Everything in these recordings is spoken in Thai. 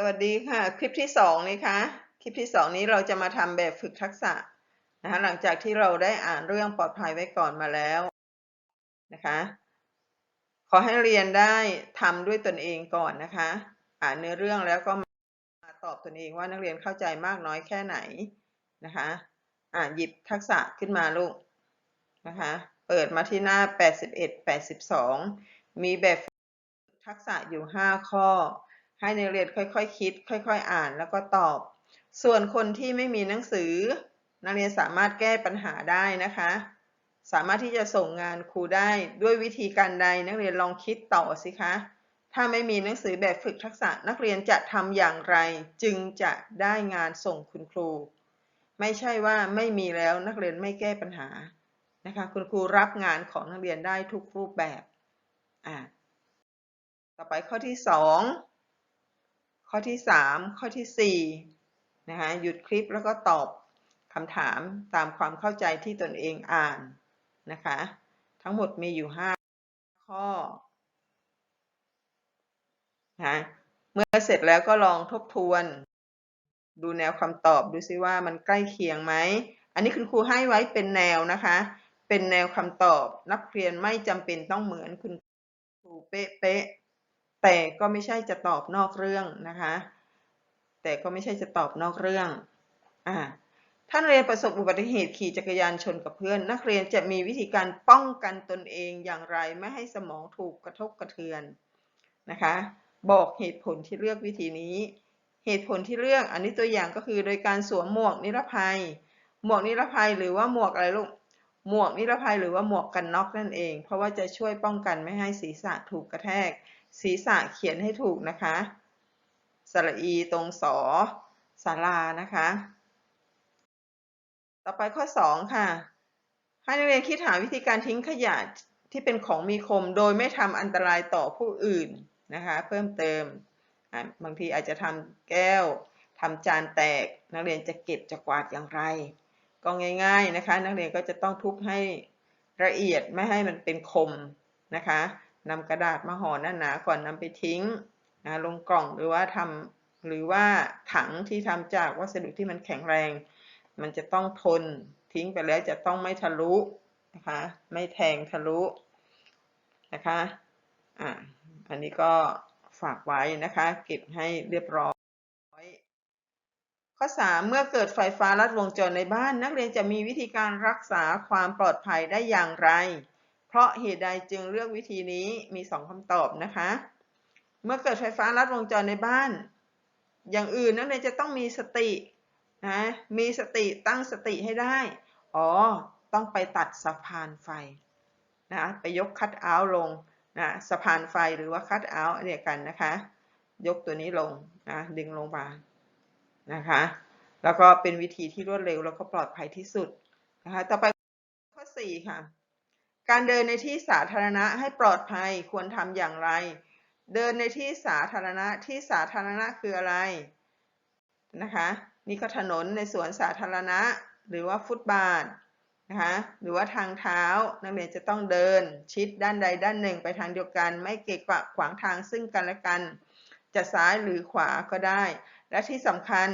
สวัสดีค่ะ คลิปที่สองนี่คะคลิปที่สองนี้เราจะมาทำแบบฝึกทักษะนะคะหลังจากที่เราได้อ่านเรื่องปลอดภัยไว้ก่อนมาแล้วนะคะขอให้เรียนได้ทำด้วยตนเองก่อนนะคะ อ่านเนื้อเรื่องแล้วก็มาตอบตนเองว่านักเรียนเข้าใจมากน้อยแค่ไหนนะคะอ่าหยิบทักษะขึ้นมาลูกนะคะเปิดมาที่หน้า 81 82 มีแบบทักษะอยู่ 5 ข้อ ให้นักเรียนค่อยๆคคิด ค่อยๆอ่านแล้วก็ตอบ ส่วนคนที่ไม่มีหนังสือ นักเรียนสามารถแก้ปัญหาได้นะคะ สามารถที่จะส่งงานครูได้ด้วยวิธีการใดนักเรียนลองคิดต่อสิคะ ถ้าไม่มีหนังสือแบบฝึกทักษะนักเรียนจะทำอย่างไร จึงจะได้งานส่งคุณครู ไม่ใช่ว่าไม่มีแล้วนักเรียนไม่แก้ปัญหานะคะ คุณครูรับงานของนักเรียนได้ทุกรูปแบบอ่าต่อไปข้อที่สอง ข้อที่ 3 ข้อที่4นะคะหยุดคลิปแล้วก็ตอบคำถามตามความเข้าใจที่ตนเองอ่านนะคะ ทั้งหมดมีอยู่ 5 ข้อนะเมื่อเสร็จแล้วก็ลองทบทวน ดูแนวคำตอบดูซิว่ามันใกล้เคียงไหม อันนี้คุณครูให้ไว้เป็นแนวนะคะ เป็นแนวคำตอบนักเรียนไม่จำเป็นต้องเหมือนคุณครูเป๊ะ แต่ก็ไม่ใช่จะตอบนอกเรื่องนะคะ แต่ก็ไม่ใช่จะตอบนอกเรื่องอ่าท่านเรียนประสบอุบัติเหตุขี่จักรยานชนกับเพื่อน นักเรียนจะมีวิธีการป้องกันตนเองอย่างไรไม่ให้สมองถูกกระทบกระเทือนนะคะ บอกเหตุผลที่เลือกวิธีนี้ เหตุผลที่เลือกอันนี้ตัวอย่างก็คือโดยการสวมหมวกนิรภัย หมวกนิรภัยหรือว่าหมวกอะไรลูก หมวกนิรภัยหรือว่าหมวกกันน็อกนั่นเอง เพราะว่าจะช่วยป้องกันไม่ให้ศีรษะถูกกระแทก ศีรษะเขียนให้ถูกนะคะสระอีตรงสอสารานะคะ ต่อไปข้อ 2 ค่ะ ให้นักเรียนคิดหาวิธีการทิ้งขยะที่เป็นของมีคมโดยไม่ทำอันตรายต่อผู้อื่นนะคะ เพิ่มเติม บางทีอาจจะทำแก้วทำจานแตก นักเรียนจะเก็บจะกวาดอย่างไร ก็ง่าย ๆนะคะ นักเรียนก็จะต้องทุบให้ละเอียดไม่ให้มันเป็นคมนะคะนำกระดาษมาห่อหนาหนาก่อนนำไปทิ้งนะลงกล่องหรือว่าทำหรือว่าถังที่ทำจากวัสดุที่มันแข็งแรง มันจะต้องทนทิ้งไปแล้วจะต้องไม่ทะลุนะคะไม่แทงทะลุนะคะอ่าอันนี้ก็ฝากไว้นะคะ เก็บให้เรียบร้อย ข้อ 3 เมื่อเกิดไฟฟ้าลัดวงจรในบ้าน นักเรียนจะมีวิธีการรักษาความปลอดภัยได้อย่างไร เพราะเหตุใดจึงเลือกวิธีนี้มีสองคำตอบนะคะ เมื่อเกิดไฟฟ้าลัดวงจรในบ้าน อย่างอื่นนักเรียนจะต้องมีสตินะมีสติตั้งสติให้ได้ อ๋อ ต้องไปตัดสะพานไฟนะไปยกคัตเอาท์ลงนะสะพานไฟหรือว่าคัตเอาท์เนี่ยกันนะคะ ยกตัวนี้ลงนะดึงลงมา นะคะ แล้วก็เป็นวิธีที่รวดเร็วแล้วก็ปลอดภัยที่สุดนะคะ ต่อไปข้อ4ค่ะ การเดินในที่สาธารณะให้ปลอดภัยควรทำอย่างไร เดินในที่สาธารณะที่สาธารณะคืออะไรนะคะ นี่ก็ถนนในสวนสาธารณะ หรือว่าฟุตบาทนะคะหรือว่าทางเท้านักเรียนจะต้องเดินชิดด้านใดด้านหนึ่งไปทางเดียวกัน ไม่เกะกะขวางทางซึ่งกันและกัน จะซ้ายหรือขวาก็ได้ และที่สำคัญ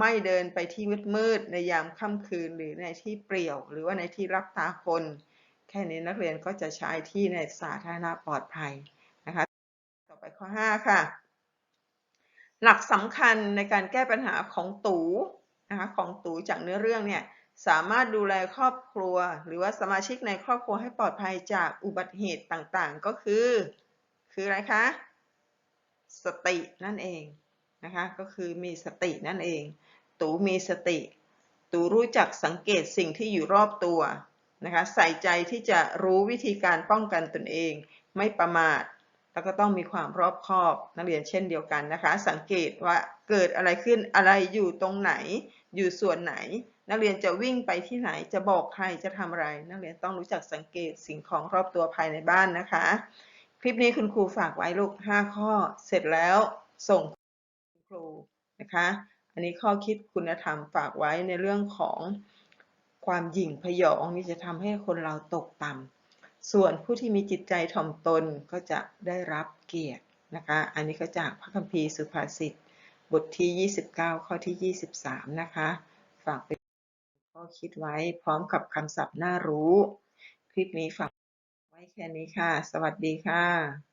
ไม่เดินไปที่มืดๆในยามค่ำคืนหรือในที่เปลี่ยว หรือว่าในที่รับตาคน แค่นี้นักเรียนก็จะใช้ที่ในสาธารณะปลอดภัยนะคะ ต่อไปข้อ 5 ค่ะ หลักสำคัญในการแก้ปัญหาของตูนะคะของตูจากเนื้อเรื่องเนี่ยสามารถดูแลครอบครัว หรือว่าสมาชิกในครอบครัวให้ปลอดภัยจากอุบัติเหตุต่างๆ ก็คือ คืออะไรคะ สตินั่นเอง นะคะก็คือมีสตินั่นเอง ตูมีสติ ตูรู้จักสังเกตสิ่งที่อยู่รอบตัวนะคะใส่ใจที่จะรู้วิธีการป้องกันตนเอง ไม่ประมาท แล้วก็ต้องมีความรอบคอบนักเรียนเช่นเดียวกันนะคะ สังเกตว่าเกิดอะไรขึ้นอะไรอยู่ตรงไหน อยู่ส่วนไหน นักเรียนจะวิ่งไปที่ไหนจะบอกใครจะทำอะไร นักเรียนต้องรู้จักสังเกตสิ่งของรอบตัวภายในบ้านนะคะ คลิปนี้คุณครูฝากไว้ลูก 5 ข้อเสร็จแล้วส่ง นะคะ อันนี้ข้อคิดคุณธรรมฝากไว้ในเรื่องของความหยิ่งพยองนี่จะทำให้คนเราตกต่ำส่วนผู้ที่มีจิตใจถ่อมตนก็จะได้รับเกียรตินะคะ อันนี้ก็จากพระคัมภีร์สุภาษิตบทที่ 29 ข้อที่ 23 นะคะ ฝากเป็นข้อคิดไว้พร้อมกับคำศัพท์น่ารู้ คลิปนี้ฝากไว้แค่นี้ค่ะ สวัสดีค่ะ